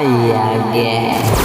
Again.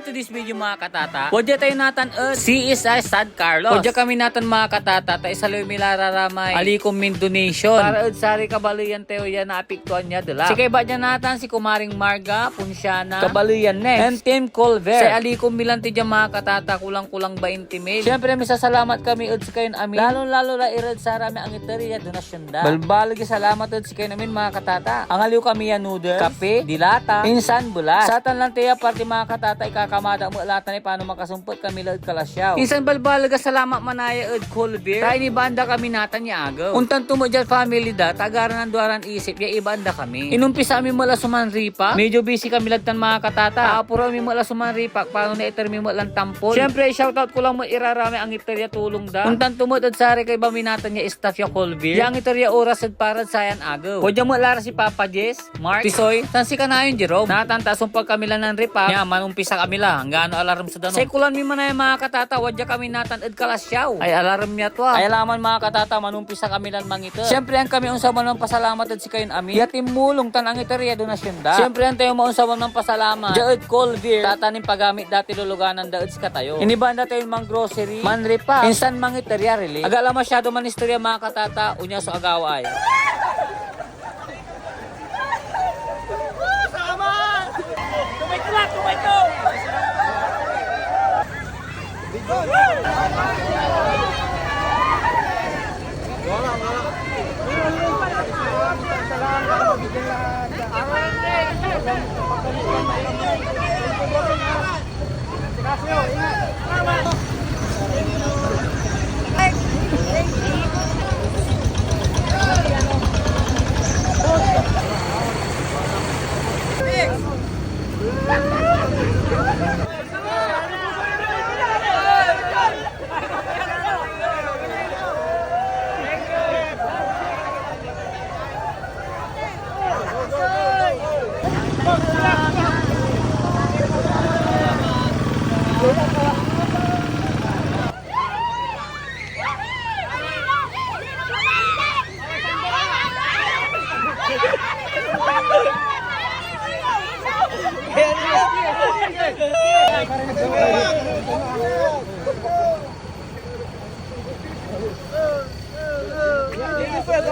To this video mga katata. Wadya tayo natan at CSI San Carlos. Wadya kami natan mga katata. Ta isaloy milararamay. Alikom min donation. Para at sari kabaluyan tayo yan naapiktuan niya dala. Si kay ba dyan natan si Kumaring Marga, Punsyana, kabaluyan next. And Team Colver. Sa alikom milan dyan mga katata. Kulang-kulang 20 mil. Siyempre misasalamat kami at sa kayon amin. Lalo-lalo la irad sa rami ang iteriya donasyon da. Balbalagi salamat at sa kayon amin mga katata. Ang aliw kami yan noodle, kape, dilata, insan bulas. Satan lang tiya parte mga katata ikakamada mo latan ni paano makasumpot kami laod kalasyaw. Insan balbalaga salamat manaya at Colbert. Tayo ni banda kami natan niya agaw. Untan tumo dyan family da, tagaran ng duaran isip, ya ibanda kami. Inumpisa kami mula sumanripa. Medyo busy kami lagtan mga katata. Apuro kami mula sumanripa, paano na itermi mo lang tampol. Siyempre, shoutout ko lang mo irarami ang iterya tulong da. Untan tumot at sari kay baminatan niya staff ya Colbert. Yang iterya oras at parad sayan agaw. Pwede mo lara si Papa Jess, Mark, Tisoy, san si kanayon Jerome. Natanta sumpag kami lang ng ripa. Nya manumpisa kami nila. Ang gaano alarm sa danon. Sekulan mi manay mga katata, wadya kami natan ed kalasyaw. Ay alarm niya to. Ah. Ay alaman mga katata, manumpisa kami lan mangita. Siyempre ang kami unsa man ng pasalamat ed si kayon amin. Yatim mulong tanang iteriya donasyon da. Siyempre ang tayo maunsa man ng pasalamat. Jaed Colville, tatanim pagamit dati luluganan daod ka tayo. Iniban dati yung mang grocery, manri pa. Insan mang iteriya really. Agala masyado man istorya mga katata, unya so agaw ay. Sama! Tumay ka lang, tumay ka!